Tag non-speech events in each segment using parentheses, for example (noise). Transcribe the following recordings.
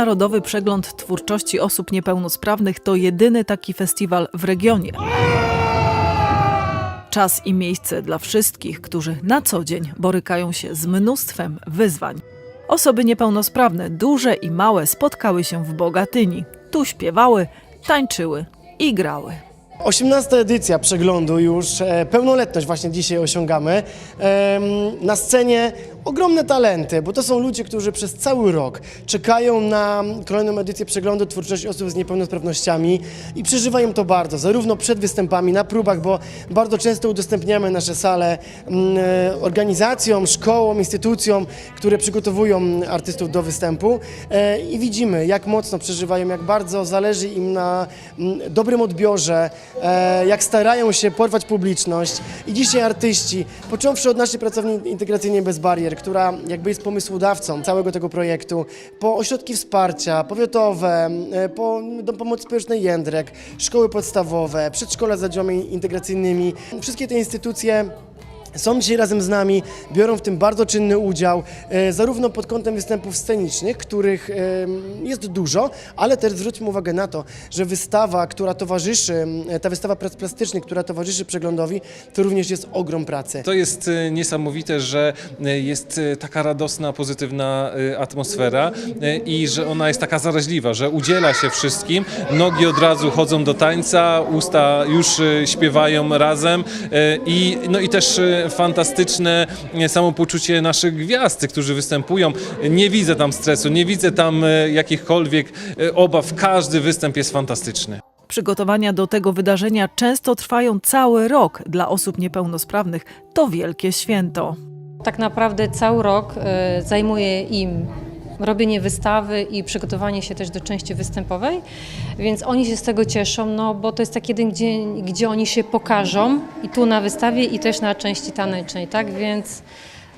Międzynarodowy Przegląd Twórczości Osób Niepełnosprawnych to jedyny taki festiwal w regionie. Czas i miejsce dla wszystkich, którzy na co dzień borykają się z mnóstwem wyzwań. Osoby niepełnosprawne, duże i małe, spotkały się w Bogatyni. Tu śpiewały, tańczyły i grały. 18 edycja przeglądu już, e, pełnoletność właśnie dzisiaj osiągamy. Na scenie ogromne talenty, bo to są ludzie, którzy przez cały rok czekają na kolejną edycję przeglądu twórczości osób z niepełnosprawnościami i przeżywają to bardzo, zarówno przed występami, na próbach, bo bardzo często udostępniamy nasze sale mm, e, organizacjom, szkołom, instytucjom, które przygotowują artystów do występu e, i widzimy, jak mocno przeżywają, jak bardzo zależy im na mm, dobrym odbiorze, jak starają się porwać publiczność. I dzisiaj artyści, począwszy od naszej pracowni integracyjnej Bez Barier, która jakby jest pomysłodawcą całego tego projektu, po ośrodki wsparcia powiatowe, e, po Dom Pomocy Społecznej Jędrek, szkoły podstawowe, przedszkola z oddziałami integracyjnymi, wszystkie te instytucje są dzisiaj razem z nami, biorą w tym bardzo czynny udział, e, zarówno pod kątem występów scenicznych, których e, jest dużo, ale też zwróćmy uwagę na to, że wystawa, która towarzyszy, e, ta wystawa prac plastycznych, która towarzyszy przeglądowi, to również jest ogrom pracy. To jest niesamowite, że jest taka radosna, pozytywna atmosfera i że ona jest taka zaraźliwa, że udziela się wszystkim. Nogi od razu chodzą do tańca, usta już śpiewają razem i, no i też fantastyczne e, samopoczucie naszych gwiazd, którzy występują. Nie widzę tam stresu, nie widzę tam e, jakichkolwiek e, obaw. Każdy występ jest fantastyczny. Przygotowania do tego wydarzenia często trwają cały rok. Dla osób niepełnosprawnych to wielkie święto. Tak naprawdę cały rok zajmuje im robienie wystawy i przygotowanie się też do części występowej, więc oni się z tego cieszą, no bo to jest taki jeden dzień, gdzie oni się pokażą i tu na wystawie i też na części tanecznej, tak, więc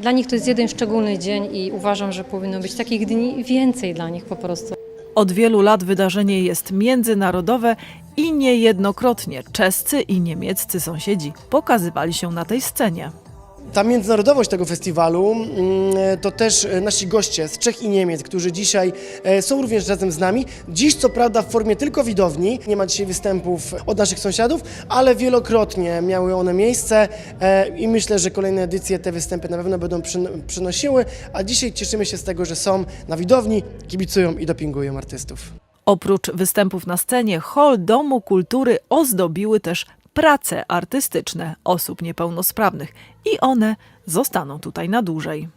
dla nich to jest jeden szczególny dzień i uważam, że powinno być takich dni więcej dla nich po prostu. Od wielu lat wydarzenie jest międzynarodowe i niejednokrotnie czescy i niemieccy sąsiedzi pokazywali się na tej scenie. Ta międzynarodowość tego festiwalu mm, to też nasi goście z Czech i Niemiec, którzy dzisiaj e, są również razem z nami. Dziś co prawda w formie tylko widowni, nie ma dzisiaj występów od naszych sąsiadów, ale wielokrotnie miały one miejsce e, i myślę, że kolejne edycje te występy na pewno będą przyn- przynosiły, a dzisiaj cieszymy się z tego, że są na widowni, kibicują i dopingują artystów. Oprócz występów na scenie, hol Domu Kultury ozdobiły też prace artystyczne osób niepełnosprawnych i one zostaną tutaj na dłużej.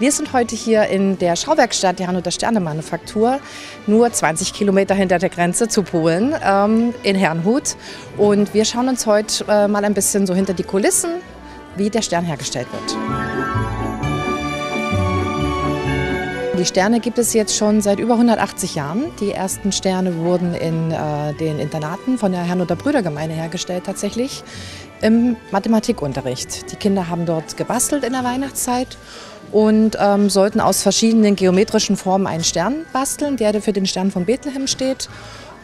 Wir sind heute hier in der Schauwerkstatt der Hannover Sterne Manufaktur, nur 20 Kilometer hinter der Grenze zu Polen, ähm, in Herrnhut. Und wir schauen uns heute äh, mal ein bisschen so hinter die Kulissen, wie der Stern hergestellt wird. Die Sterne gibt es jetzt schon seit über 180 Jahren. Die ersten Sterne wurden in äh, den Internaten von der Herrnhuter Brüdergemeinde hergestellt tatsächlich im Mathematikunterricht. Die Kinder haben dort gebastelt in der Weihnachtszeit und ähm, sollten aus verschiedenen geometrischen Formen einen Stern basteln, der für den Stern von Bethlehem steht.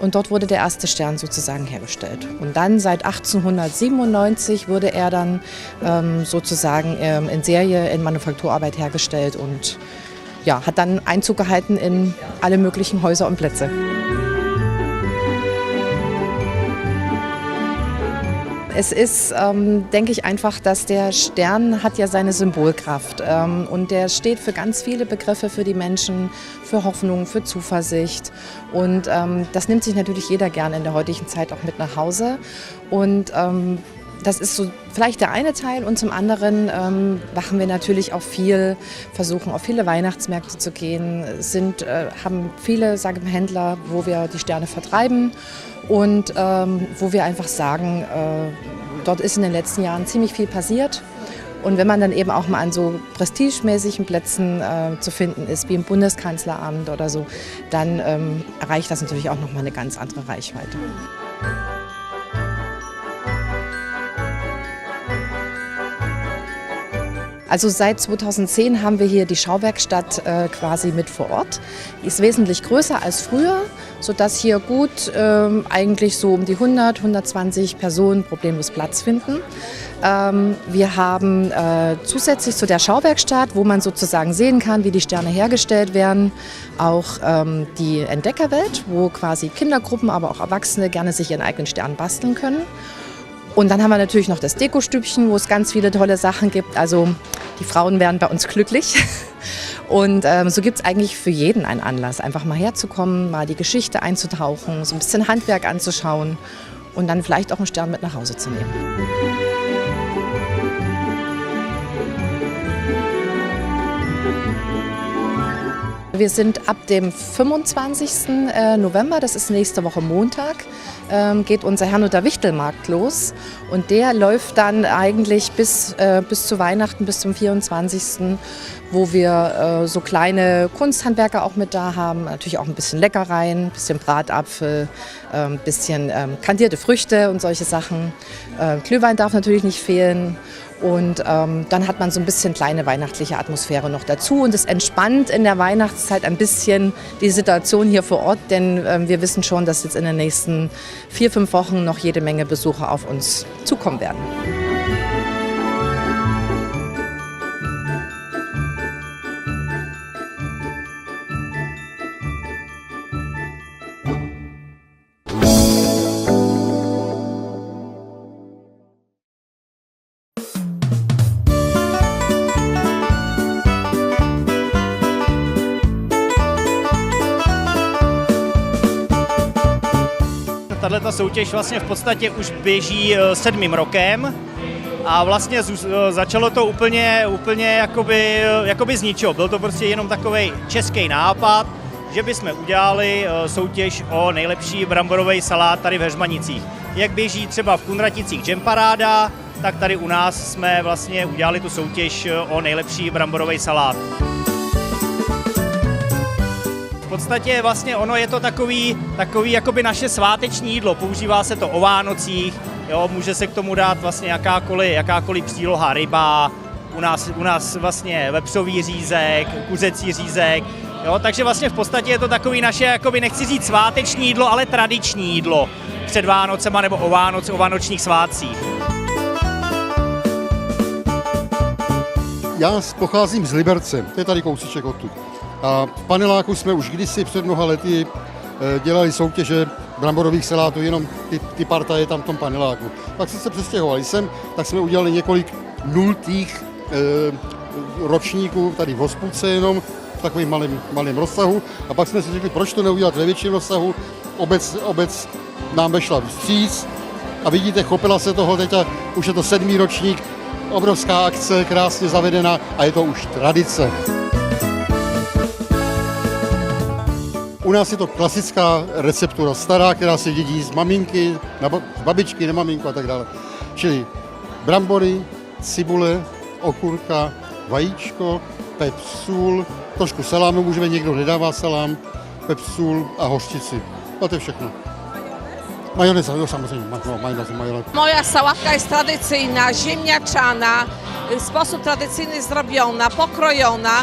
Und dort wurde der erste Stern sozusagen hergestellt. Und dann seit 1897 wurde er dann ähm, sozusagen ähm, in Serie in Manufakturarbeit hergestellt und ja, hat dann Einzug gehalten in alle möglichen Häuser und Plätze. Es ist, ähm, denke ich, einfach, dass der Stern hat ja seine Symbolkraft ähm, und der steht für ganz viele Begriffe für die Menschen, für Hoffnung, für Zuversicht. Und ähm, das nimmt sich natürlich jeder gerne in der heutigen Zeit auch mit nach Hause. Und ähm, das ist so vielleicht der eine Teil und zum anderen ähm, machen wir natürlich auch viel, versuchen auf viele Weihnachtsmärkte zu gehen, sind, äh, haben viele sage ich Händler, wo wir die Sterne vertreiben und ähm, wo wir einfach sagen, äh, dort ist in den letzten Jahren ziemlich viel passiert. Und wenn man dann eben auch mal an so prestigemäßigen Plätzen äh, zu finden ist, wie im Bundeskanzleramt oder so, dann ähm, erreicht das natürlich auch nochmal eine ganz andere Reichweite. Also seit 2010 haben wir hier die Schauwerkstatt äh, quasi mit vor Ort. Die ist wesentlich größer als früher, sodass hier gut ähm, eigentlich so um die 100, 120 Personen problemlos Platz finden. Ähm, wir haben äh, zusätzlich zu der Schauwerkstatt, wo man sozusagen sehen kann, wie die Sterne hergestellt werden, auch ähm, die Entdeckerwelt, wo quasi Kindergruppen, aber auch Erwachsene gerne sich ihren eigenen Stern basteln können. Und dann haben wir natürlich noch das Dekostübchen, wo es ganz viele tolle Sachen gibt. Also die Frauen werden bei uns glücklich. (laughs) Und ähm, so gibt es eigentlich für jeden einen Anlass, einfach mal herzukommen, mal die Geschichte einzutauchen, so ein bisschen Handwerk anzuschauen und dann vielleicht auch einen Stern mit nach Hause zu nehmen. Wir sind ab dem 25. äh, November, das ist nächste Woche Montag, ähm, geht unser Herrnhuter Wichtelmarkt los. Und der läuft dann eigentlich bis, äh, bis zu Weihnachten, bis zum 24., wo wir äh, so kleine Kunsthandwerker auch mit da haben. Natürlich auch ein bisschen Leckereien, ein bisschen Bratapfel, ein bisschen ähm, kandierte Früchte und solche Sachen. Glühwein darf natürlich nicht fehlen. Und ähm, dann hat man so ein bisschen kleine weihnachtliche Atmosphäre noch dazu. Und es entspannt in der Weihnachtszeit ein bisschen die Situation hier vor Ort, denn ähm, wir wissen schon, dass jetzt in den nächsten vier, fünf Wochen noch jede Menge Besucher auf uns zukommen werden. Ta soutěž vlastně v podstatě už běží eh, sedmým rokem a vlastně eh, začalo to úplně, úplně jakoby, eh, jakoby z ničeho. Byl to prostě jenom takový český nápad, že bychom udělali soutěž o nejlepší bramborový salát tady v Heřmanicích. Jak běží třeba v Kunraticích Jam Paráda, tak tady u nás jsme vlastně udělali tu soutěž o nejlepší bramborový salát. V podstatě vlastně ono je to takový, takový jakoby naše sváteční jídlo. Používá se to o Vánocích, jo, může se k tomu dát vlastně jakákoliv, jakákoliv příloha, ryba, u nás, u nás vlastně vepřový řízek, kuřecí řízek, jo, takže vlastně v podstatě je to takový naše, jakoby nechci říct sváteční jídlo, ale tradiční jídlo před Vánocema nebo o Vánoc, o vánočních svátcích. Já pocházím z Liberce, to je tady kousíček odtud. A v paneláku jsme už kdysi před mnoha lety eh, dělali soutěže bramborových salátů, jenom ty, ty partaje tam v tom paneláku. Pak jsme se přestěhovali sem, tak jsme udělali několik nultých eh, ročníků tady v hospůdce jenom v takovém malém, malém rozsahu. A pak jsme si řekli, proč to neudělat ve větším rozsahu. Obec, obec nám vešla vstříc a vidíte, chopila se toho teď a už je to sedmý ročník, obrovská akce, krásně zavedená a je to už tradice. U nás je to klasická receptura stará, která se dědí z maminky, na z babičky, na maminku a tak dále. Čili brambory, cibule, okurka, vajíčko, pepř, sůl, trošku salámu můžeme, někdo nedává salám, pepř, sůl a hořčici. A to je všechno. Majonez, no samozřejmě, ma- no, majonez, majonez. Moja sałatka jest tradycyjna, ziemniaczana, w sposób tradycyjny zrobiona, pokrojona,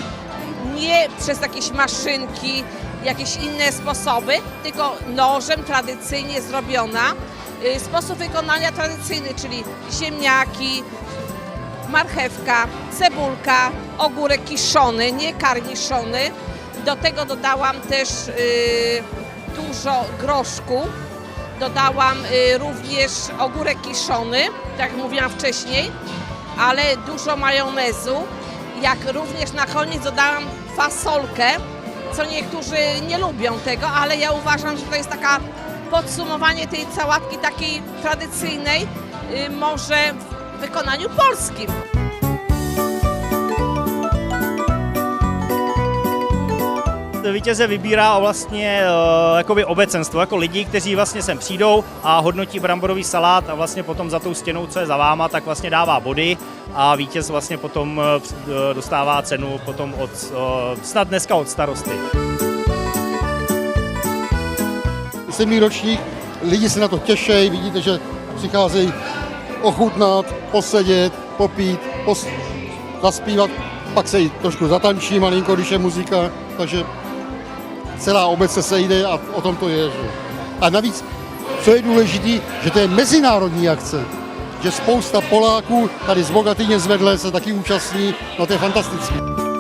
nie przez jakieś maszynki, jakieś inne sposoby, tylko nożem tradycyjnie zrobiona. Y, Sposób wykonania tradycyjny, czyli ziemniaki, marchewka, cebulka, ogórek kiszony, nie karniszony. Do tego dodałam też y, dużo groszku. Dodałam y, również ogórek kiszony, tak jak mówiłam wcześniej, ale dużo majonezu. Jak również na koniec dodałam fasolkę, co niektórzy nie lubią tego, ale ja uważam, że to jest taka podsumowanie tej sałatki takiej tradycyjnej, y, może w wykonaniu polskim. Vítěze vybírá vlastně uh, jakoby obecenstvo, jako lidi, kteří vlastně sem přijdou a hodnotí bramborový salát a vlastně potom za tou stěnou, co je za váma, tak vlastně dává body a vítěz vlastně potom eh, dostává cenu potom od, uh, snad dneska od starosty. sedmý ročník, lidi se na to těší, vidíte, že přicházejí ochutnat, posedět, popít, pos... zaspívat, pak se i trošku zatančí malinko, když je muzika, takže celá obec se sejde a o tom to je. Že? A navíc, co je důležité, že to je mezinárodní akce, že spousta Poláků tady z Bogatyně zvedle se taky účastní, no to je fantastické.